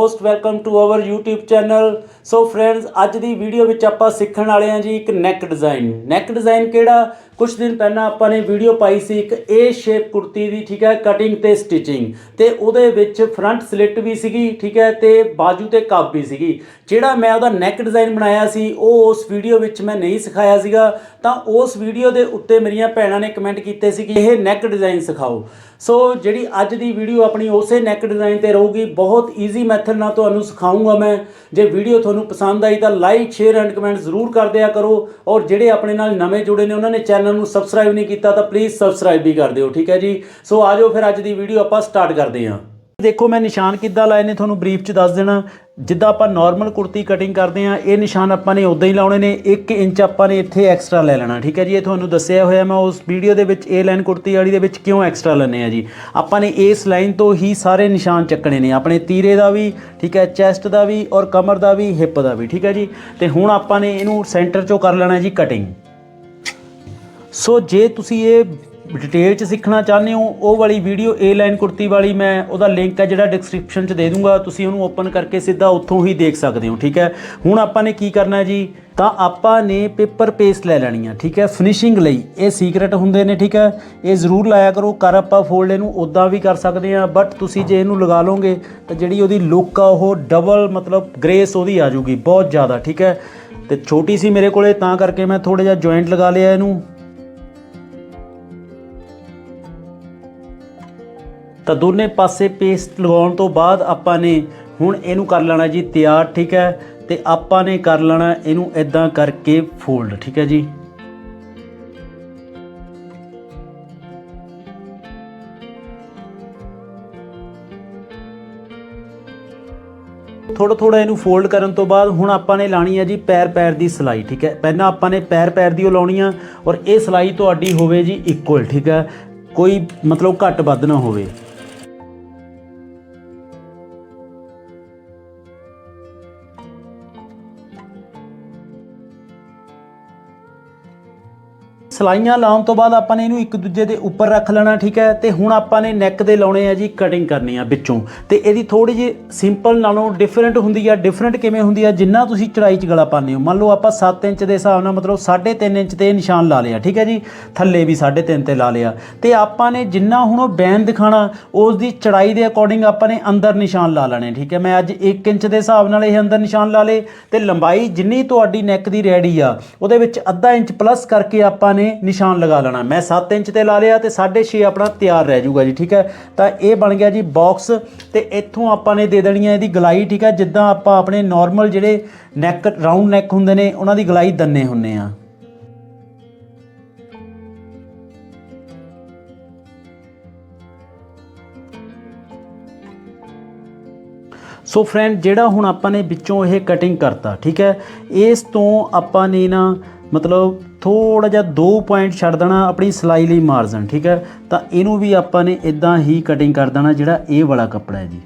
Most welcome to our YouTube channel so friends ਅੱਜ ਦੀ video ਵਿੱਚ ਆਪਾਂ ਸਿੱਖਣ ਵਾਲੇ ਹਾਂ ਜੀ ਇੱਕ ਨੈਕ ਡਿਜ਼ਾਈਨ ਨੈਕ ਡਿਜ਼ਾਈਨ ਕਿਹੜਾ? ਕੁਝ ਦਿਨ ਪਹਿਲਾਂ ਆਪਾਂ ਨੇ ਵੀਡੀਓ ਪਾਈ ਸੀ ਇੱਕ ਏ ਸ਼ੇਪ ਕੁੜਤੀ ਦੀ, ਠੀਕ ਹੈ ਕਟਿੰਗ ਤੇ ਸਟਿਚਿੰਗ ਤੇ ਉਹਦੇ ਵਿੱਚ ਫਰੰਟ ਸਲਿੱਟ ਵੀ ਸੀਗੀ, ਠੀਕ ਹੈ, ਤੇ ਬਾਜੂ ਤੇ ਕੱਪ ਵੀ ਸੀਗੀ। ਜਿਹੜਾ ਮੈਂ ਉਹਦਾ ਨੈਕ ਡਿਜ਼ਾਈਨ ਬਣਾਇਆ ਸੀ, ਉਹ ਉਸ ਵੀਡੀਓ ਵਿੱਚ ਮੈਂ ਨਹੀਂ ਸਿਖਾਇਆ ਸੀਗਾ। ਤਾਂ ਉਸ ਵੀਡੀਓ ਦੇ ਉੱਤੇ ਮੇਰੀਆਂ ਭੈਣਾਂ ਨੇ ਕਮੈਂਟ ਕੀਤੇ ਸੀ ਕਿ ਇਹ ਨੈਕ ਡਿਜ਼ਾਈਨ ਸਿਖਾਓ। ਸੋ ਜਿਹੜੀ ਅੱਜ ਦੀ ਵੀਡੀਓ ਆਪਣੀ ਉਸੇ ਨੈਕ ਡਿਜ਼ਾਈਨ ਤੇ ਰਹੂਗੀ। ਬਹੁਤ ਈਜ਼ੀ ਮੈਥਡ ਨਾਲ ਤੁਹਾਨੂੰ ਸਿਖਾਉਂਗਾ ਮੈਂ। ਜੇ ਵੀਡੀਓ ਤੁਹਾਨੂੰ ਪਸੰਦ ਆਈ ਤਾਂ ਲਾਈਕ ਸ਼ੇਅਰ ਐਂਡ ਕਮੈਂਟ ਜ਼ਰੂਰ ਕਰ ਦਿਆ ਕਰੋ। ਔਰ ਜਿਹੜੇ ਆਪਣੇ ਨਾਲ ਨਵੇਂ ਜੁੜੇ ਨੇ, ਉਹਨਾਂ ਨੇ ਚੈਨਲ ਨੂੰ ਸਬਸਕ੍ਰਾਈਬ ਨਹੀਂ ਕੀਤਾ ਤਾਂ ਪਲੀਜ਼ ਸਬਸਕ੍ਰਾਈਬ ਵੀ ਕਰ ਦਿਓ, ਠੀਕ ਹੈ ਜੀ? ਸੋ ਆਜੋ ਫਿਰ ਅੱਜ ਦੀ ਵੀਡੀਓ ਆਪਾਂ ਸਟਾਰਟ ਕਰਦੇ ਹਾਂ। ਦੇਖੋ, ਮੈਂ ਨਿਸ਼ਾਨ ਕਿੱਦਾਂ ਲਾਏ ਨੇ, ਤੁਹਾਨੂੰ ਬਰੀਫ ਚ ਦੱਸ ਦੇਣਾ। ਜਿੱਦਾਂ ਆਪਾਂ ਨਾਰਮਲ ਕੁੜਤੀ ਕਟਿੰਗ ਕਰਦੇ ਆ ਇਹ ਨਿਸ਼ਾਨ ਆਪਾਂ ਨੇ ਉਦਾਂ ਹੀ ਲਾਉਣੇ ਨੇ 1 ਇੰਚ ਆਪਾਂ ਨੇ ਇੱਥੇ ਐਕਸਟਰਾ ਲੈ ਲੈਣਾ, ਠੀਕ ਹੈ ਜੀ? ਇਹ ਤੁਹਾਨੂੰ ਦੱਸਿਆ ਹੋਇਆ ਮੈਂ ਉਸ ਵੀਡੀਓ ਦੇ ਵਿੱਚ ਇਹ ਲਾਈਨ ਕੁੜਤੀ ਵਾਲੀ ਦੇ ਵਿੱਚ ਕਿਉਂ ਐਕਸਟਰਾ ਲੈਣੇ ਆ ਜੀ? ਆਪਾਂ ਨੇ ਇਸ ਲਾਈਨ ਤੋਂ ਹੀ ਸਾਰੇ ਨਿਸ਼ਾਨ ਚੱਕਣੇ ਨੇ, ਆਪਣੇ ਤੀਰੇ ਦਾ ਵੀ, ਠੀਕ ਹੈ ਚੈਸਟ ਦਾ ਵੀ ਔਰ ਕਮਰ ਦਾ ਵੀ ਹਿੱਪ ਦਾ ਵੀ, ਠੀਕ ਹੈ ਜੀ? ਤੇ ਹੁਣ ਆਪਾਂ ਨੇ ਇਹਨੂੰ ਸੈਂਟਰ ਚੋਂ ਕਰ ਲੈਣਾ ਜੀ ਕਟਿੰਗ ਸੋ ਜੇ ਤੁਸੀਂ ਇਹ ਡਿਟੇਲ ਚ ਸਿੱਖਣਾ ਚਾਹੁੰਦੇ ਹੋ, ਉਹ ਵਾਲੀ ਵੀਡੀਓ ਏ ਲਾਈਨ ਕੁੜਤੀ ਵਾਲੀ ਮੈਂ ਉਹਦਾ ਲਿੰਕ ਹੈ ਜਿਹੜਾ ਡਿਸਕ੍ਰਿਪਸ਼ਨ ਚ ਦੇ ਦੂੰਗਾ, ਤੁਸੀਂ ਉਹਨੂੰ ਓਪਨ ਕਰਕੇ ਸਿੱਧਾ ਉੱਥੋਂ ਹੀ ਦੇਖ ਸਕਦੇ ਹੋ, ਠੀਕ ਹੈ? ਹੁਣ ਆਪਾਂ ਨੇ ਕੀ ਕਰਨਾ ਜੀ? ਤਾਂ ਆਪਾਂ ਨੇ ਪੇਪਰ ਪੇਸਟ ਲੈ ਲੈਣੀ ਆ ਠੀਕ ਹੈ? ਫਿਨਿਸ਼ਿੰਗ ਲਈ, ਇਹ ਸੀਕ੍ਰੇਟ ਹੁੰਦੇ ਨੇ, ਠੀਕ ਹੈ? ਇਹ ਜ਼ਰੂਰ ਲਾਇਆ ਕਰੋ, ਕਰ ਆਪਾਂ ਫੋਲਡ ਇਹਨੂੰ ਉਦਾਂ ਵੀ ਕਰ ਸਕਦੇ ਆ ਬਟ ਤੁਸੀਂ ਜੇ ਇਹਨੂੰ ਲਗਾ ਲਓਗੇ, ਤਾਂ ਜਿਹੜੀ ਉਹਦੀ ਲੁੱਕ ਆ, ਉਹ ਡਬਲ ਮਤਲਬ ਗ੍ਰੇਸ ਉਹਦੀ ਆ ਜੂਗੀ ਬਹੁਤ ਜ਼ਿਆਦਾ, ਠੀਕ ਹੈ? ਤੇ ਛੋਟੀ ਸੀ ਮੇਰੇ ਕੋਲੇ, ਤਾਂ ਕਰਕੇ ਮੈਂ ਥੋੜਾ ਜਿਹਾ ਜੁਆਇੰਟ ਲਗਾ ਲਿਆ ਇਹਨੂੰ। ਤਾਂ ਦੋਨੇ ਪਾਸੇ ਪੇਸਟ ਲਗਾਉਣ ਤੋਂ ਬਾਅਦ ਆਪਾਂ ਨੇ ਹੁਣ ਇਹਨੂੰ ਕਰ ਲੈਣਾ ਜੀ ਤਿਆਰ, ਠੀਕ ਹੈ? ਤੇ ਆਪਾਂ ਨੇ ਕਰ ਲੈਣਾ ਇਹਨੂੰ ਇਦਾਂ ਕਰਕੇ ਫੋਲਡ ਠੀਕ ਹੈ ਜੀ? ਥੋੜਾ ਥੋੜਾ ਇਹਨੂੰ ਫੋਲਡ ਕਰਨ ਤੋਂ ਬਾਅਦ ਹੁਣ ਆਪਾਂ ਨੇ ਲਾਣੀ ਹੈ ਜੀ ਪੈਰ ਪੈਰ ਦੀ ਸਲਾਈ, ਠੀਕ ਹੈ? ਪਹਿਲਾਂ ਆਪਾਂ ਨੇ ਪੈਰ ਪੈਰ ਦੀ ਉਹ ਲਾਉਣੀ ਆ ਔਰ ਇਹ ਸਲਾਈ ਤੁਹਾਡੀ ਹੋਵੇ ਜੀ ਇਕੁਅਲ ਠੀਕ ਹੈ? ਕੋਈ ਮਤਲਬ ਘੱਟ ਵੱਧ ਨਾ ਹੋਵੇ। ਸਲਾਈਆਂ ਲਾਉਣ ਤੋਂ ਬਾਅਦ ਆਪਾਂ ਨੇ ਇਹਨੂੰ ਇੱਕ ਦੂਜੇ ਦੇ ਉੱਪਰ ਰੱਖ ਲੈਣਾ, ਠੀਕ ਹੈ? ਤੇ ਹੁਣ ਆਪਾਂ ਨੇ ਨੈਕ ਦੇ ਲਾਉਣੇ ਆ ਜੀ ਕਟਿੰਗ ਕਰਨੀ ਆ ਵਿੱਚੋਂ। ਤੇ ਇਹਦੀ ਥੋੜੀ ਜਿਹੀ ਸਿੰਪਲ ਨਾਲੋਂ ਡਿਫਰੈਂਟ ਹੁੰਦੀ ਆ। ਡਿਫਰੈਂਟ ਕਿਵੇਂ ਹੁੰਦੀ ਆ? ਜਿੰਨਾ ਤੁਸੀਂ ਚੜਾਈ ਚ ਗਲਾ ਪਾਉਂਦੇ ਹੋ। ਮੰਨ ਲਓ ਆਪਾਂ 7 ਇੰਚ ਦੇ ਹਿਸਾਬ ਨਾਲ ਮਤਲਬ 3.5 ਇੰਚ ਤੇ ਨਿਸ਼ਾਨ ਲਾ ਲਿਆ, ਠੀਕ ਹੈ ਜੀ? ਥੱਲੇ ਵੀ 3.5 ਤੇ ਲਾ ਲਿਆ। ਤੇ ਆਪਾਂ ਨੇ ਜਿੰਨਾ ਹੁਣ ਉਹ ਬੈਨ ਦਿਖਾਣਾ ਉਸ ਦੀ ਚੜਾਈ ਦੇ ਅਕੋਰਡਿੰਗ ਆਪਾਂ ਨੇ ਅੰਦਰ ਨਿਸ਼ਾਨ ਲਾ ਲੈਣੇ, ਠੀਕ ਹੈ? ਮੈਂ ਅੱਜ 1 ਇੰਚ ਦੇ ਹਿਸਾਬ ਨਾਲ ਇਹ ਅੰਦਰ ਨਿਸ਼ਾਨ ਲਾ ਲੇ ਤੇ ਲੰਬਾਈ ਜਿੰਨੀ ਤੁਹਾਡੀ ਨੈਕ ਦੀ ਰੈਡੀ ਆ, ਉਹਦੇ ਵਿੱਚ ਅੱਧਾ ਇੰਚ ਪਲੱਸ ਕਰਕੇ ਆਪਾਂ ਨੇ ਨਿਸ਼ਾਨ ਲਗਾ ਲੈਣਾ। ਮੈਂ 7 ਇੰਚ ਤੇ ਲਾ ਲਿਆ ਤੇ 6.5 ਆਪਣਾ ਤਿਆਰ ਰਹਿ ਜਾਊਗਾ ਜੀ, ਠੀਕ ਹੈ? ਤਾਂ ਇਹ ਬਣ ਗਿਆ ਜੀ ਬਾਕਸ ਤੇ ਇੱਥੋਂ ਆਪਾਂ ਨੇ ਦੇ ਦੇਣੀ ਹੈ ਇਹਦੀ ਗਲਾਈ, ਠੀਕ ਹੈ? ਜਿੱਦਾਂ ਆਪਾਂ ਆਪਣੇ ਨਾਰਮਲ ਜਿਹੜੇ ਨੈਕ ਰਾਉਂਡ ਨੈਕ ਹੁੰਦੇ ਨੇ, ਉਹਨਾਂ ਦੀ ਗਲਾਈ ਦੰਨੇ ਹੁੰਨੇ ਆ। ਸੋ ਫਰੈਂਡ ਜਿਹੜਾ ਹੁਣ ਆਪਾਂ ਨੇ ਵਿੱਚੋਂ ਇਹ ਕਟਿੰਗ ਕਰਤਾ, ਠੀਕ ਹੈ? ਇਸ ਤੋਂ ਆਪਾਂ ਨੇ ਨਾ ਮਤਲਬ ਥੋੜਾ ਜਿਹਾ 2 ਪੁਆਇੰਟ ਛੱਡ ਦੇਣਾ ਆਪਣੀ ਸਲਾਈ ਲਈ ਮਾਰਜਨ ਠੀਕ ਹੈ? ਤਾਂ ਇਹਨੂੰ ਵੀ ਆਪਾਂ ਨੇ ਇਦਾਂ ਹੀ ਕਟਿੰਗ ਕਰ ਦੇਣਾ ਜਿਹੜਾ ਇਹ ਵਾਲਾ ਕੱਪੜਾ ਹੈ ਜੀ।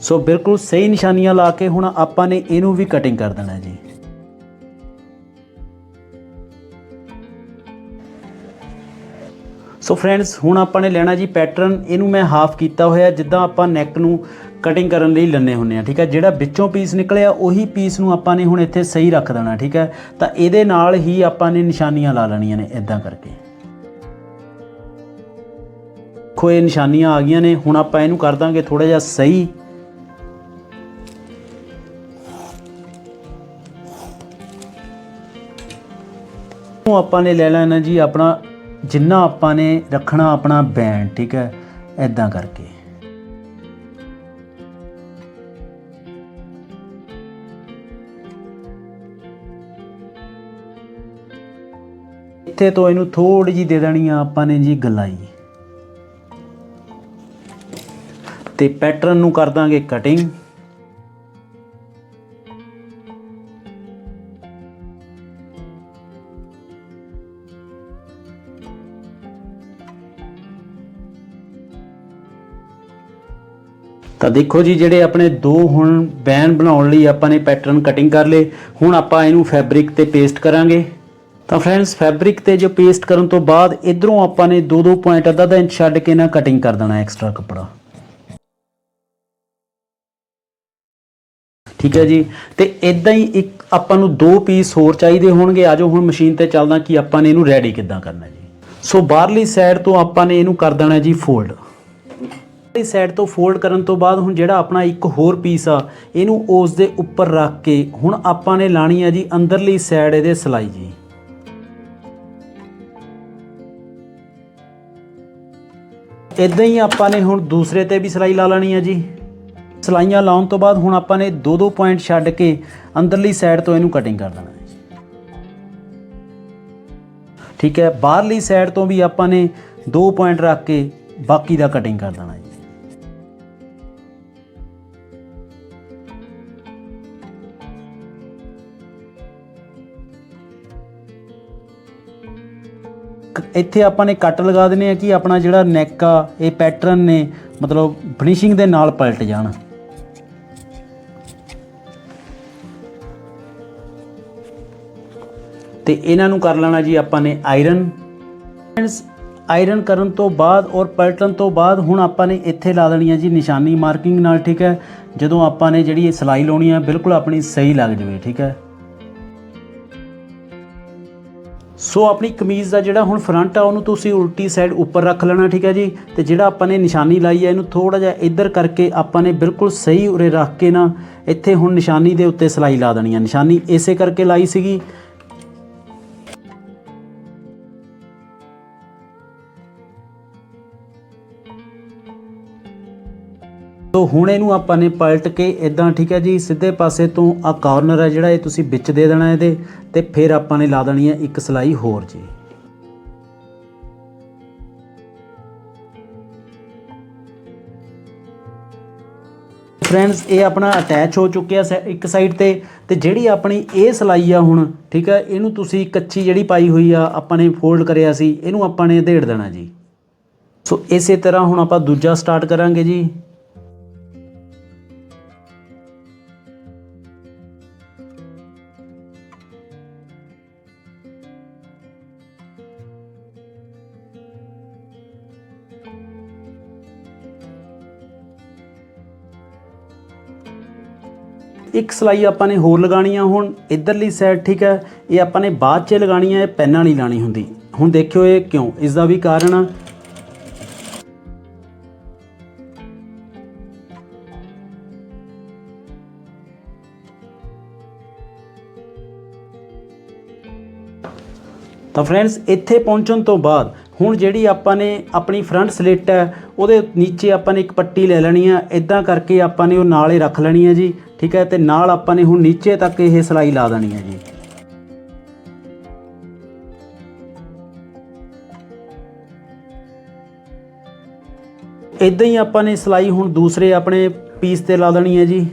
ਸੋ ਬਿਲਕੁਲ ਸਹੀ ਨਿਸ਼ਾਨੀਆਂ ਲਾ ਕੇ ਹੁਣ ਆਪਾਂ ਨੇ ਇਹਨੂੰ ਵੀ ਕਟਿੰਗ ਕਰ ਦੇਣਾ ਜੀ। ਸੋ ਫਰੈਂਡਸ ਹੁਣ ਆਪਾਂ ਨੇ ਲੈਣਾ ਜੀ ਪੈਟਰਨ ਇਹਨੂੰ ਮੈਂ ਹਾਫ ਕੀਤਾ ਹੋਇਆ, ਜਿੱਦਾਂ ਆਪਾਂ ਨੈਕ ਨੂੰ ਕਟਿੰਗ ਕਰਨ ਲਈ ਲੰਨੇ ਹੁੰਨੇ ਆ ਠੀਕ ਹੈ? ਜਿਹੜਾ ਵਿੱਚੋਂ ਪੀਸ ਨਿਕਲਿਆ, ਉਹੀ ਪੀਸ ਨੂੰ ਆਪਾਂ ਨੇ ਹੁਣ ਇੱਥੇ ਸਹੀ ਰੱਖ ਦੇਣਾ, ਠੀਕ ਹੈ? ਤਾਂ ਇਹਦੇ ਨਾਲ ਹੀ ਆਪਾਂ ਨੇ ਨਿਸ਼ਾਨੀਆਂ ਲਾ ਲੈਣੀਆਂ ਨੇ ਇਦਾਂ ਕਰਕੇ। ਖੋਏ ਨਿਸ਼ਾਨੀਆਂ ਆ ਗਈਆਂ ਨੇ, ਹੁਣ ਆਪਾਂ ਇਹਨੂੰ ਕਰ ਦਾਂਗੇ ਥੋੜਾ ਜਿਹਾ ਸਹੀ। ਉਹ ਆਪਾਂ ਨੇ ਲੈ ਲੈਣਾ ਜੀ ਆਪਣਾ ਜਿੰਨਾ ਆਪਾਂ ਨੇ ਰੱਖਣਾ ਆਪਣਾ ਬੈਂਡ ਠੀਕ ਹੈ? ਐਦਾਂ ਕਰਕੇ। ਇੱਥੇ ਤੋਂ ਇਹਨੂੰ ਥੋੜੀ ਜੀ ਦੇ ਦੇਣੀ ਆ ਆਪਾਂ ਨੇ ਜੀ ਗਲਾਈ। ਤੇ ਪੈਟਰਨ ਨੂੰ ਕਰ ਦਾਂਗੇ ਕਟਿੰਗ ਤਾਂ ਦੇਖੋ ਜੀ, ਜਿਹੜੇ ਆਪਣੇ ਦੋ ਹੁਣ ਬੈਨ ਬਣਾਉਣ ਲਈ ਆਪਾਂ ਨੇ ਪੈਟਰਨ ਕਟਿੰਗ ਕਰ ਲਏ, ਹੁਣ ਆਪਾਂ ਇਹਨੂੰ ਫੈਬਰਿਕ ਤੇ ਪੇਸਟ ਕਰਾਂਗੇ। ਤਾਂ ਫਰੈਂਡਸ ਫੈਬਰਿਕ ਤੇ ਜੋ ਪੇਸਟ ਕਰਨ ਤੋਂ ਬਾਅਦ ਇਧਰੋਂ ਆਪਾਂ ਨੇ 2-2 ਪੁਆਇੰਟ ਅੱਧਾ ਅੱਧਾ ਇੰਚ ਛੱਡ ਕੇ ਨਾ ਕਟਿੰਗ ਕਰ ਦੇਣਾ ਐਕਸਟਰਾ ਕੱਪੜਾ। ਠੀਕ ਹੈ ਜੀ? ਤੇ ਇਦਾਂ ਹੀ ਇੱਕ ਆਪਾਂ ਨੂੰ ਦੋ ਪੀਸ ਹੋਰ ਚਾਹੀਦੇ ਹੋਣਗੇ। ਆਜੋ ਹੁਣ ਮਸ਼ੀਨ ਤੇ ਚੱਲਦਾ ਕਿ ਆਪਾਂ ਨੇ ਇਹਨੂੰ ਰੈਡੀ ਕਿੱਦਾਂ ਕਰਨਾ ਜੀ। ਸੋ ਬਾਹਰਲੀ ਸਾਈਡ ਤੋਂ ਆਪਾਂ ਨੇ ਇਹਨੂੰ ਕਰ ਦੇਣਾ ਜੀ ਫੋਲਡ ਇਸ ਸਾਈਡ ਤੋਂ ਫੋਲਡ ਕਰਨ ਤੋਂ ਬਾਅਦ ਹੁਣ ਜਿਹੜਾ ਆਪਣਾ ਇੱਕ ਹੋਰ ਪੀਸ ਆ, ਇਹਨੂੰ ਉਸ ਦੇ ਉੱਪਰ ਰੱਖ ਕੇ ਹੁਣ ਆਪਾਂ ਨੇ ਲਾਣੀ ਆ ਜੀ ਅੰਦਰਲੀ ਸਾਈਡ ਇਹਦੇ ਸਲਾਈ ਜੀ। ਇਦਾਂ ਹੀ ਆਪਾਂ ਨੇ ਹੁਣ ਦੂਸਰੇ ਤੇ ਵੀ ਸਲਾਈ ਲਾ ਲੈਣੀ ਆ ਜੀ। ਸਲਾਈਆਂ ਲਾਉਣ ਤੋਂ ਬਾਅਦ ਹੁਣ ਆਪਾਂ ਨੇ ਦੋ ਦੋ ਪੁਆਇੰਟ ਛੱਡ ਕੇ ਅੰਦਰਲੀ ਸਾਈਡ ਤੋਂ ਇਹਨੂੰ ਕਟਿੰਗ ਕਰ ਦੇਣਾ ਠੀਕ ਹੈ, ਬਾਹਰਲੀ ਸਾਈਡ ਤੋਂ ਵੀ ਆਪਾਂ ਨੇ ਦੋ ਪੁਆਇੰਟ ਰੱਖ ਕੇ ਬਾਕੀ ਦਾ ਕਟਿੰਗ ਕਰ ਦੇਣਾ ਇੱਥੇ ਆਪਾਂ ਨੇ ਕੱਟ ਲਗਾ ਦੇਣੇ ਆ ਕਿ ਆਪਣਾ ਜਿਹੜਾ ਨੈਕ ਆ, ਇਹ ਪੈਟਰਨ ਨੇ, ਮਤਲਬ ਫਿਨਿਸ਼ਿੰਗ ਦੇ ਨਾਲ ਪਲਟ ਜਾਣ। ਤੇ ਇਹਨਾਂ ਨੂੰ ਕਰ ਲੈਣਾ ਜੀ ਆਪਾਂ ਨੇ ਆਇਰਨ ਆਇਰਨ ਕਰਨ ਤੋਂ ਬਾਅਦ ਔਰ ਪਲਟਣ ਤੋਂ ਬਾਅਦ ਹੁਣ ਆਪਾਂ ਨੇ ਇੱਥੇ ਲਾ ਦੇਣੀ ਹੈ ਜੀ ਨਿਸ਼ਾਨੀ ਮਾਰਕਿੰਗ ਨਾਲ, ਠੀਕ ਹੈ? ਜਦੋਂ ਆਪਾਂ ਨੇ ਜਿਹੜੀ ਇਹ ਸਲਾਈ ਲਾਉਣੀ ਹੈ, ਬਿਲਕੁਲ ਆਪਣੀ ਸਹੀ ਲੱਗ ਜਾਵੇ, ਠੀਕ ਹੈ? ਸੋ ਆਪਣੀ ਕਮੀਜ਼ ਦਾ ਜਿਹੜਾ ਹੁਣ ਫਰੰਟ ਆ, ਉਹਨੂੰ ਤੁਸੀਂ ਉਲਟੀ ਸਾਈਡ ਉੱਪਰ ਰੱਖ ਲੈਣਾ, ਠੀਕ ਹੈ ਜੀ? ਤੇ ਜਿਹੜਾ ਆਪਾਂ ਨੇ ਨਿਸ਼ਾਨੀ ਲਾਈ ਹੈ ਇਹਨੂੰ ਥੋੜਾ ਜਿਹਾ ਇੱਧਰ ਕਰਕੇ ਆਪਾਂ ਨੇ ਬਿਲਕੁਲ ਸਹੀ ਉਰੇ ਰੱਖ ਕੇ ਨਾ, ਇੱਥੇ ਹੁਣ ਨਿਸ਼ਾਨੀ ਦੇ ਉੱਤੇ ਸਲਾਈ ਲਾ ਦੇਣੀ ਹੈ ਨਿਸ਼ਾਨੀ ਇਸੇ ਕਰਕੇ ਲਾਈ ਸੀਗੀ ਸੋ ਹੁਣ ਇਹਨੂੰ ਆਪਾਂ ਨੇ ਪਲਟ ਕੇ ਇਦਾਂ ਠੀਕ ਹੈ ਜੀ, ਸਿੱਧੇ ਪਾਸੇ ਤੋਂ ਆ ਕਾਰਨਰ ਹੈ ਜਿਹੜਾ ਇਹ ਤੁਸੀਂ ਵਿੱਚ ਦੇ ਦੇਣਾ ਇਹਦੇ ਤੇ ਫਿਰ ਆਪਾਂ ਨੇ ਲਾ ਦੇਣੀ ਹੈ ਇੱਕ ਸਲਾਈ ਹੋਰ ਜੀ। ਫਰੈਂਡਸ ਇਹ ਆਪਣਾ ਅਟੈਚ ਹੋ ਚੁੱਕਿਆ ਸੈ- ਇੱਕ ਸਾਈਡ ਤੇ ਤੇ ਜਿਹੜੀ ਆਪਣੀ ਇਹ ਸਲਾਈ ਆ ਹੁਣ, ਠੀਕ ਹੈ, ਇਹਨੂੰ ਤੁਸੀਂ ਕੱਚੀ ਜਿਹੜੀ ਪਾਈ ਹੋਈ ਆ, ਆਪਾਂ ਨੇ ਫੋਲਡ ਕਰਿਆ ਸੀ, ਇਹਨੂੰ ਆਪਾਂ ਨੇ ਢੇੜ ਦੇਣਾ ਜੀ। ਸੋ ਇਸੇ ਤਰ੍ਹਾਂ ਹੁਣ ਆਪਾਂ ਦੂਜਾ ਸਟਾਰਟ ਕਰਾਂਗੇ ਜੀ। ਇੱਕ ਸਲਾਈ ਆਪਾਂ ਨੇ ਹੋਰ ਲਗਾਣੀ ਆ ਹੁਣ, ਇਧਰਲੀ ਸਾਈਡ ਠੀਕ ਹੈ, ਇਹ ਆਪਾਂ ਨੇ ਬਾਅਦ 'ਚ ਲਗਾਣੀ ਹੈ ਇਹ ਪੈਨਾਂ ਨਹੀਂ ਲਾਣੀ ਹੁੰਦੀ। ਹੁਣ ਦੇਖਿਓ ਇਹ ਕਿਉਂ, ਇਸ ਦਾ ਵੀ ਕਾਰਨ ਆ। ਤਾਂ ਫਰੈਂਡਸ ਇੱਥੇ ਪਹੁੰਚਣ ਤੋਂ ਬਾਅਦ, ਹੁਣ ਜਿਹੜੀ ਆਪਾਂ ਨੇ ਆਪਣੀ ਫਰੰਟ ਸਲਿੱਟ ਹੈ, ਉਹਦੇ ਨੀਚੇ ਆਪਾਂ ਨੇ ਇੱਕ ਪੱਟੀ ਲੈ ਲੈਣੀ ਆ ਇਦਾਂ ਕਰਕੇ ਆਪਾਂ ਨੇ ਉਹ ਨਾਲ ਹੀ ਰੱਖ ਲੈਣੀ ਹੈ ਜੀ। ਠੀਕ ਹੈ, ਤੇ ਨਾਲ ਆਪਾਂ ਨੇ ਹੁਣ ਨੀਚੇ ਤੱਕ ਇਹ ਸਿਲਾਈ ਲਾ ਦੇਣੀ ਹੈ ਜੀ। ਇਦਾਂ ਹੀ ਆਪਾਂ ਨੇ ਸਿਲਾਈ ਹੁਣ ਦੂਸਰੇ ਆਪਣੇ ਪੀਸ ਤੇ ਲਾ ਦੇਣੀ ਹੈ ਜੀ।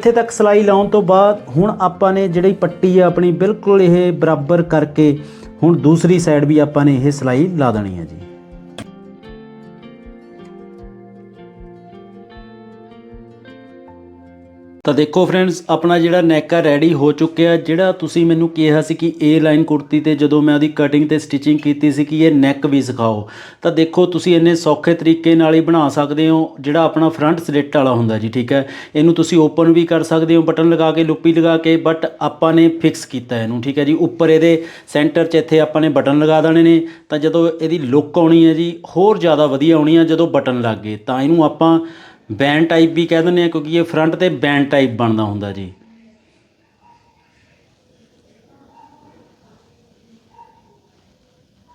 ਇੱਥੇ ਤੱਕ ਸਲਾਈ ਲਾਉਣ ਤੋਂ ਬਾਅਦ ਹੁਣ ਆਪਾਂ ਨੇ ਜਿਹੜੀ ਪੱਟੀ ਆ ਆਪਣੀ ਬਿਲਕੁਲ ਇਹ ਬਰਾਬਰ ਕਰਕੇ ਹੁਣ ਦੂਸਰੀ ਸਾਈਡ ਵੀ ਆਪਾਂ ਨੇ ਇਹ ਸਲਾਈ ਲਾ ਦੇਣੀ ਹੈ ਜੀ। ਤਾਂ ਦੇਖੋ ਫਰੈਂਡਸ ਆਪਣਾ ਜਿਹੜਾ ਨੈਕ ਆ ਰੈਡੀ ਹੋ ਚੁੱਕਿਆ, ਜਿਹੜਾ ਤੁਸੀਂ ਮੈਨੂੰ ਕਿਹਾ ਸੀ ਕਿ ਏ ਲਾਈਨ ਕੁੜਤੀ ਤੇ ਜਦੋਂ ਮੈਂ ਉਹਦੀ ਕਟਿੰਗ ਤੇ ਸਟਿਚਿੰਗ ਕੀਤੀ ਸੀ ਕਿ ਇਹ ਨੈਕ ਵੀ ਸਿਖਾਓ, ਤਾਂ ਦੇਖੋ ਤੁਸੀਂ ਇੰਨੇ ਸੌਖੇ ਤਰੀਕੇ ਨਾਲ ਹੀ ਬਣਾ ਸਕਦੇ ਹੋ, ਜਿਹੜਾ ਆਪਣਾ ਫਰੰਟ ਸਲਿੱਟ ਵਾਲਾ ਹੁੰਦਾ ਜੀ, ਠੀਕ ਹੈ? ਇਹਨੂੰ ਤੁਸੀਂ ਓਪਨ ਵੀ ਕਰ ਸਕਦੇ ਹੋ ਬਟਨ ਲਗਾ ਕੇ, ਲੁੱਪੀ ਲਗਾ ਕੇ ਬਟ ਆਪਾਂ ਨੇ ਫਿਕਸ ਕੀਤਾ ਇਹਨੂੰ, ਠੀਕ ਹੈ ਜੀ? ਉੱਪਰ ਇਹਦੇ ਸੈਂਟਰ 'ਚ ਇੱਥੇ ਆਪਾਂ ਨੇ ਬਟਨ ਲਗਾ ਦੇਣੇ ਨੇ, ਤਾਂ ਜਦੋਂ ਇਹਦੀ ਲੁੱਕ ਆਉਣੀ ਹੈ ਜੀ, ਹੋਰ ਜ਼ਿਆਦਾ ਵਧੀਆ ਆਉਣੀ ਹੈ ਜਦੋਂ ਬਟਨ ਲੱਗ ਗਏ, ਤਾਂ ਇਹਨੂੰ ਆਪਾਂ ਬੈਂਡ ਟਾਈਪ ਵੀ ਕਹਿ ਦਿੰਦੇ ਆ, ਕਿਉਂਕਿ ਇਹ ਫਰੰਟ ਤੇ ਬੈਂਡ ਟਾਈਪ ਬਣਦਾ ਹੁੰਦਾ ਜੀ।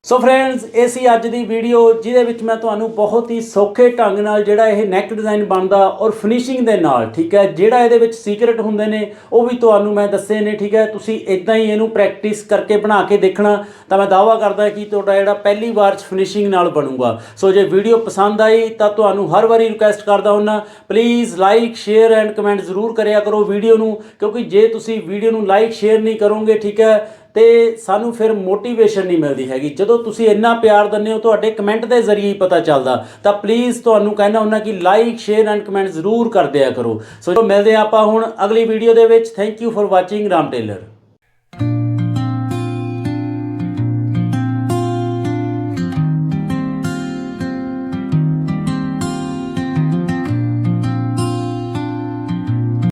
ਸੋ ਫਰੈਂਡਸ ਇਹ ਸੀ ਅੱਜ ਦੀ ਵੀਡੀਓ ਜਿਹਦੇ ਵਿੱਚ ਮੈਂ ਤੁਹਾਨੂੰ ਬਹੁਤ ਹੀ ਸੌਖੇ ਢੰਗ ਨਾਲ ਜਿਹੜਾ ਇਹ ਨੈਕ ਡਿਜ਼ਾਈਨ ਬਣਦਾ ਔਰ ਫਿਨਿਸ਼ਿੰਗ ਦੇ ਨਾਲ, ਠੀਕ ਹੈ, ਜਿਹੜਾ ਇਹਦੇ ਵਿੱਚ ਸੀਕ੍ਰੇਟ ਹੁੰਦੇ ਨੇ, ਉਹ ਵੀ ਤੁਹਾਨੂੰ ਮੈਂ ਦੱਸੇ ਨੇ, ਠੀਕ ਹੈ, ਤੁਸੀਂ ਇਦਾਂ ਹੀ ਇਹਨੂੰ ਪ੍ਰੈਕਟਿਸ ਕਰਕੇ ਬਣਾ ਕੇ ਦੇਖਣਾ, ਤਾਂ ਮੈਂ ਦਾਅਵਾ ਕਰਦਾ ਕਿ ਤੁਹਾਡਾ ਜਿਹੜਾ ਪਹਿਲੀ ਵਾਰ ਚ ਫਿਨਿਸ਼ਿੰਗ ਨਾਲ ਬਣੂਗਾ। ਸੋ ਜੇ ਵੀਡੀਓ ਪਸੰਦ ਆਈ, ਤਾਂ ਤੁਹਾਨੂੰ ਹਰ ਵਾਰੀ ਰਿਕੁਐਸਟ ਕਰਦਾ ਹੁੰਨਾ please like share and comment ਜ਼ਰੂਰ ਕਰਿਆ ਕਰੋ ਵੀਡੀਓ ਨੂੰ, ਕਿਉਂਕਿ ਜੇ ਤੁਸੀਂ ਵੀਡੀਓ ਨੂੰ ਲਾਈਕ ਸ਼ੇਅਰ ਨਹੀਂ ਕਰੋਗੇ, ਠੀਕ ਹੈ ਤੇ ਸਾਨੂੰ ਫਿਰ ਮੋਟੀਵੇਸ਼ਨ ਨਹੀਂ ਮਿਲਦੀ ਹੈਗੀ। ਜਦੋਂ ਤੁਸੀਂ ਇੰਨਾ ਪਿਆਰ ਦਿੰਦੇ ਹੋ, ਤੁਹਾਡੇ ਕਮੈਂਟ ਦੇ ਜ਼ਰੀਏ ਹੀ ਪਤਾ ਚੱਲਦਾ। ਤਾਂ ਪਲੀਜ਼ ਤੁਹਾਨੂੰ ਕਹਿਣਾ ਹੁੰਦਾ ਕਿ ਲਾਈਕ ਸ਼ੇਅਰ ਐਂਡ ਕਮੈਂਟ ਜ਼ਰੂਰ ਕਰ ਦਿਆ ਕਰੋ। ਸੋ ਮਿਲਦੇ ਹਾਂ ਆਪਾਂ ਹੁਣ ਅਗਲੀ ਵੀਡੀਓ ਦੇ ਵਿੱਚ। Thank you for watching Ram tailor